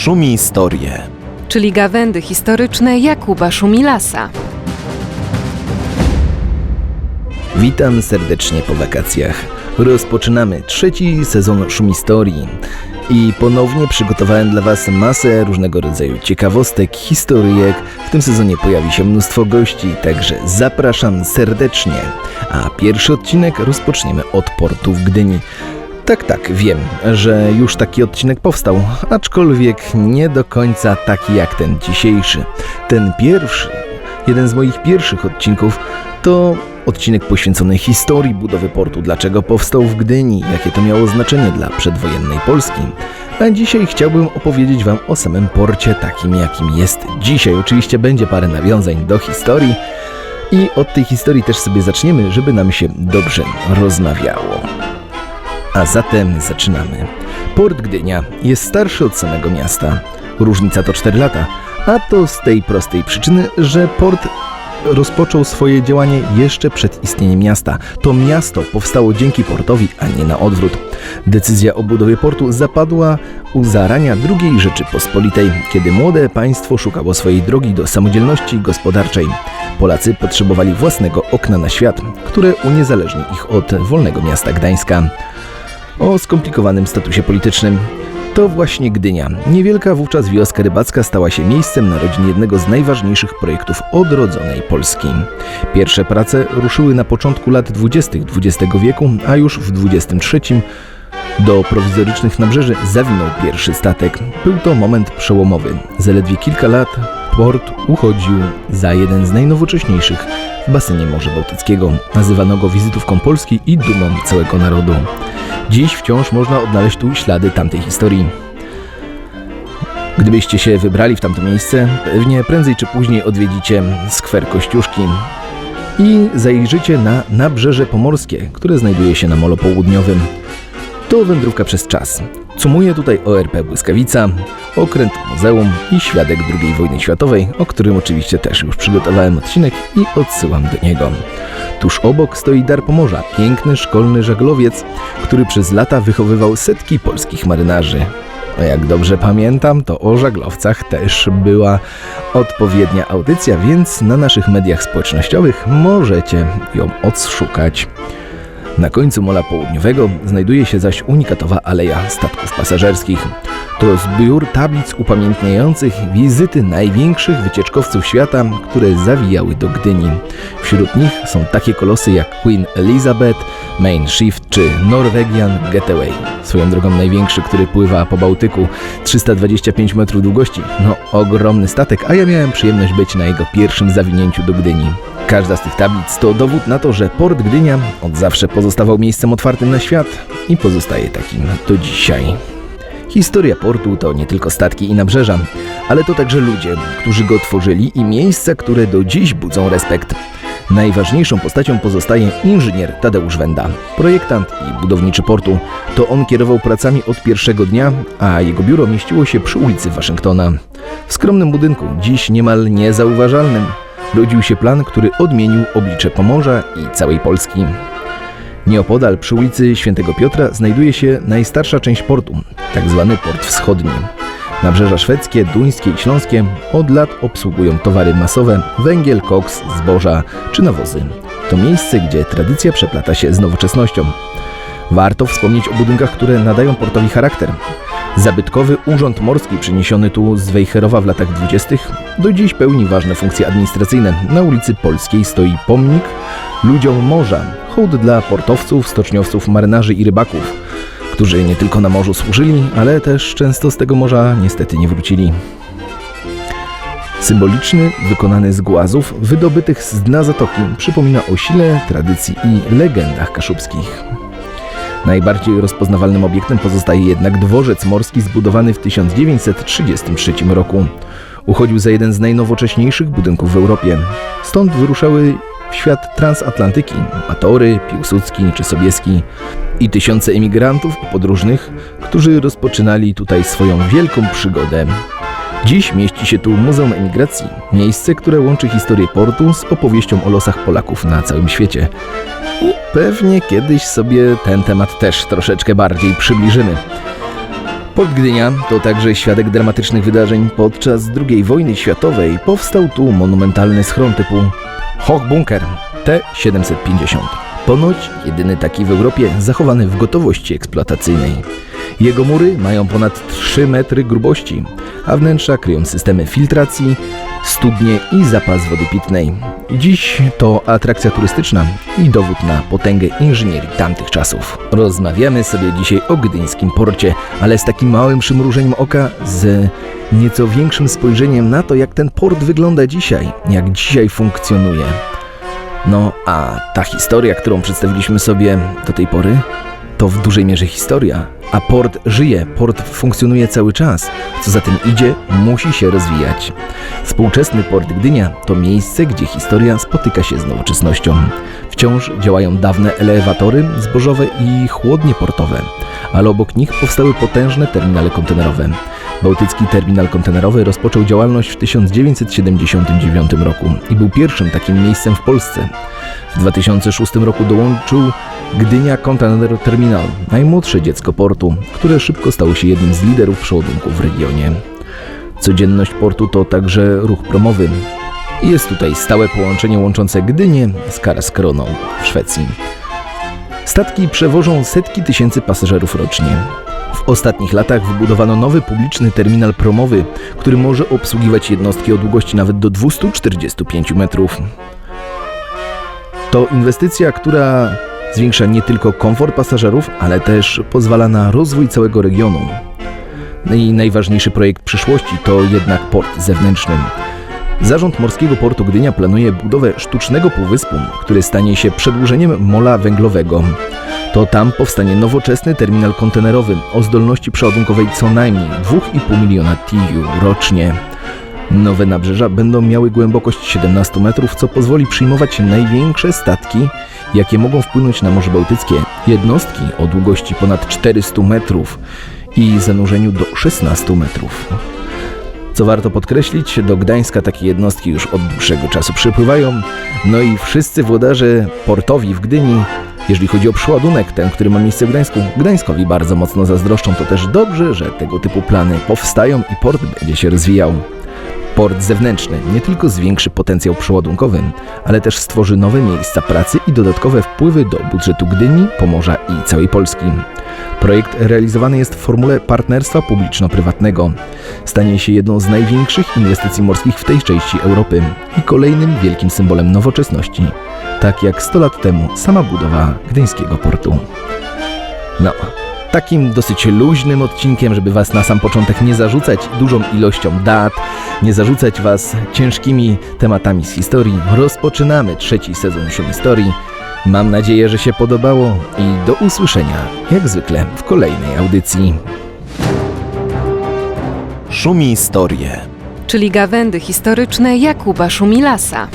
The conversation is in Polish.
Szumi Historię. czyli gawędy historyczne Jakuba Szumilasa. Witam serdecznie po wakacjach. Rozpoczynamy trzeci sezon Szumistorii. I ponownie przygotowałem dla Was masę różnego rodzaju ciekawostek, historyjek. W tym sezonie pojawi się mnóstwo gości, także zapraszam serdecznie. A pierwszy odcinek rozpoczniemy od portu w Gdyni. Tak, tak, wiem, że już taki odcinek powstał, aczkolwiek nie do końca taki jak ten dzisiejszy. Ten pierwszy, jeden z moich pierwszych odcinków, to odcinek poświęcony historii budowy portu, dlaczego powstał w Gdyni, jakie to miało znaczenie dla przedwojennej Polski. A dzisiaj chciałbym opowiedzieć Wam o samym porcie takim, jakim jest dzisiaj. Oczywiście będzie parę nawiązań do historii i od tej historii też sobie zaczniemy, żeby nam się dobrze rozmawiało. A zatem zaczynamy. Port Gdynia jest starszy od samego miasta. Różnica to 4 lata, a to z tej prostej przyczyny, że port rozpoczął swoje działanie jeszcze przed istnieniem miasta. To miasto powstało dzięki portowi, a nie na odwrót. Decyzja o budowie portu zapadła u zarania II Rzeczypospolitej, kiedy młode państwo szukało swojej drogi do samodzielności gospodarczej. Polacy potrzebowali własnego okna na świat, które uniezależni ich od wolnego miasta Gdańska o skomplikowanym statusie politycznym. To właśnie Gdynia, niewielka wówczas wioska rybacka, stała się miejscem narodzin jednego z najważniejszych projektów odrodzonej Polski. Pierwsze prace ruszyły na początku lat 20. XX wieku, a już w XXIII do prowizorycznych nabrzeży zawinął pierwszy statek. Był to moment przełomowy. Zaledwie kilka lat port uchodził za jeden z najnowocześniejszych w basenie Morza Bałtyckiego. Nazywano go wizytówką Polski i dumą całego narodu. Dziś wciąż można odnaleźć tu ślady tamtej historii. Gdybyście się wybrali w tamto miejsce, pewnie prędzej czy później odwiedzicie skwer Kościuszki i zajrzycie na nabrzeże pomorskie, które znajduje się na Molo Południowym. To wędrówka przez czas. Cumuje tutaj ORP Błyskawica, okręt muzeum i świadek II wojny światowej, o którym oczywiście też już przygotowałem odcinek i odsyłam do niego. Tuż obok stoi Dar Pomorza, piękny szkolny żaglowiec, który przez lata wychowywał setki polskich marynarzy. A jak dobrze pamiętam, to o żaglowcach też była odpowiednia audycja, więc na naszych mediach społecznościowych możecie ją odszukać. Na końcu Mola Południowego znajduje się zaś unikatowa aleja statków pasażerskich. To zbiór tablic upamiętniających wizyty największych wycieczkowców świata, które zawijały do Gdyni. Wśród nich są takie kolosy jak Queen Elizabeth, Main Shift czy Norwegian Getaway. Swoją drogą największy, który pływa po Bałtyku, 325 metrów długości. No ogromny statek, a ja miałem przyjemność być na jego pierwszym zawinięciu do Gdyni. Każda z tych tablic to dowód na to, że port Gdynia od zawsze pozostawał miejscem otwartym na świat i pozostaje takim do dzisiaj. Historia portu to nie tylko statki i nabrzeża, ale to także ludzie, którzy go tworzyli i miejsca, które do dziś budzą respekt. Najważniejszą postacią pozostaje inżynier Tadeusz Wenda, projektant i budowniczy portu. To on kierował pracami od pierwszego dnia, a jego biuro mieściło się przy ulicy Waszyngtona. W skromnym budynku, dziś niemal niezauważalnym, rodził się plan, który odmienił oblicze Pomorza i całej Polski. Nieopodal przy ulicy Świętego Piotra znajduje się najstarsza część portu, tak zwany port wschodni. Nabrzeża szwedzkie, duńskie i śląskie od lat obsługują towary masowe, węgiel, koks, zboża czy nawozy. To miejsce, gdzie tradycja przeplata się z nowoczesnością. Warto wspomnieć o budynkach, które nadają portowi charakter. Zabytkowy urząd morski przeniesiony tu z Wejherowa w latach 20. do dziś pełni ważne funkcje administracyjne. Na ulicy Polskiej stoi pomnik ludziom morza, hołd dla portowców, stoczniowców, marynarzy i rybaków, którzy nie tylko na morzu służyli, ale też często z tego morza niestety nie wrócili. Symboliczny, wykonany z głazów wydobytych z dna zatoki, przypomina o sile, tradycji i legendach kaszubskich. Najbardziej rozpoznawalnym obiektem pozostaje jednak dworzec morski zbudowany w 1933 roku. Uchodził za jeden z najnowocześniejszych budynków w Europie. Stąd wyruszały w świat transatlantyki Matory, Piłsudski czy Sobieski i tysiące emigrantów i podróżnych, którzy rozpoczynali tutaj swoją wielką przygodę. Dziś mieści się tu Muzeum Emigracji, miejsce, które łączy historię portu z opowieścią o losach Polaków na całym świecie. Pewnie kiedyś sobie ten temat też troszeczkę bardziej przybliżymy. Port Gdynia to także świadek dramatycznych wydarzeń. Podczas II wojny światowej powstał tu monumentalny schron typu Hochbunker T-750. Ponoć jedyny taki w Europie zachowany w gotowości eksploatacyjnej. Jego mury mają ponad 3 metry grubości, a wnętrza kryją systemy filtracji, studnie i zapas wody pitnej. Dziś to atrakcja turystyczna i dowód na potęgę inżynierii tamtych czasów. Rozmawiamy sobie dzisiaj o gdyńskim porcie, ale z takim małym przymrużeniem oka, z nieco większym spojrzeniem na to, jak ten port wygląda dzisiaj, jak dzisiaj funkcjonuje. No a ta historia, którą przedstawiliśmy sobie do tej pory, to w dużej mierze historia. A port żyje, port funkcjonuje cały czas. Co za tym idzie, musi się rozwijać. Współczesny port Gdynia to miejsce, gdzie historia spotyka się z nowoczesnością. Wciąż działają dawne elewatory zbożowe i chłodnie portowe, ale obok nich powstały potężne terminale kontenerowe. Bałtycki terminal kontenerowy rozpoczął działalność w 1979 roku i był pierwszym takim miejscem w Polsce. W 2006 roku dołączył Gdynia Container Terminal, najmłodsze dziecko portu, które szybko stało się jednym z liderów przeładunków w regionie. Codzienność portu to także ruch promowy. Jest tutaj stałe połączenie łączące Gdynię z Karlskroną w Szwecji. Statki przewożą setki tysięcy pasażerów rocznie. W ostatnich latach wybudowano nowy publiczny terminal promowy, który może obsługiwać jednostki o długości nawet do 245 metrów. To inwestycja, która zwiększa nie tylko komfort pasażerów, ale też pozwala na rozwój całego regionu. No I najważniejszy projekt przyszłości to jednak port zewnętrzny. Zarząd Morskiego Portu Gdynia planuje budowę sztucznego półwyspu, który stanie się przedłużeniem mola węglowego. To tam powstanie nowoczesny terminal kontenerowy o zdolności przeładunkowej co najmniej 2,5 miliona TEU rocznie. Nowe nabrzeża będą miały głębokość 17 metrów, co pozwoli przyjmować największe statki, jakie mogą wpłynąć na Morze Bałtyckie. Jednostki o długości ponad 400 metrów i zanurzeniu do 16 metrów. Co warto podkreślić, do Gdańska takie jednostki już od dłuższego czasu przypływają, no i wszyscy włodarze portowi w Gdyni, jeżeli chodzi o przeładunek, ten, który ma miejsce w Gdańsku, Gdańskowi bardzo mocno zazdroszczą. To też dobrze, że tego typu plany powstają i port będzie się rozwijał. Port zewnętrzny nie tylko zwiększy potencjał przeładunkowy, ale też stworzy nowe miejsca pracy i dodatkowe wpływy do budżetu Gdyni, Pomorza i całej Polski. Projekt realizowany jest w formule partnerstwa publiczno-prywatnego. Stanie się jedną z największych inwestycji morskich w tej części Europy i kolejnym wielkim symbolem nowoczesności, tak jak 100 lat temu sama budowa gdyńskiego portu. No, takim dosyć luźnym odcinkiem, żeby Was na sam początek nie zarzucać dużą ilością dat, nie zarzucać Was ciężkimi tematami z historii, rozpoczynamy trzeci sezon Szum Historii. Mam nadzieję, że się podobało i do usłyszenia, jak zwykle, w kolejnej audycji. Szumi Historie. czyli gawędy historyczne Jakuba Szumilasa.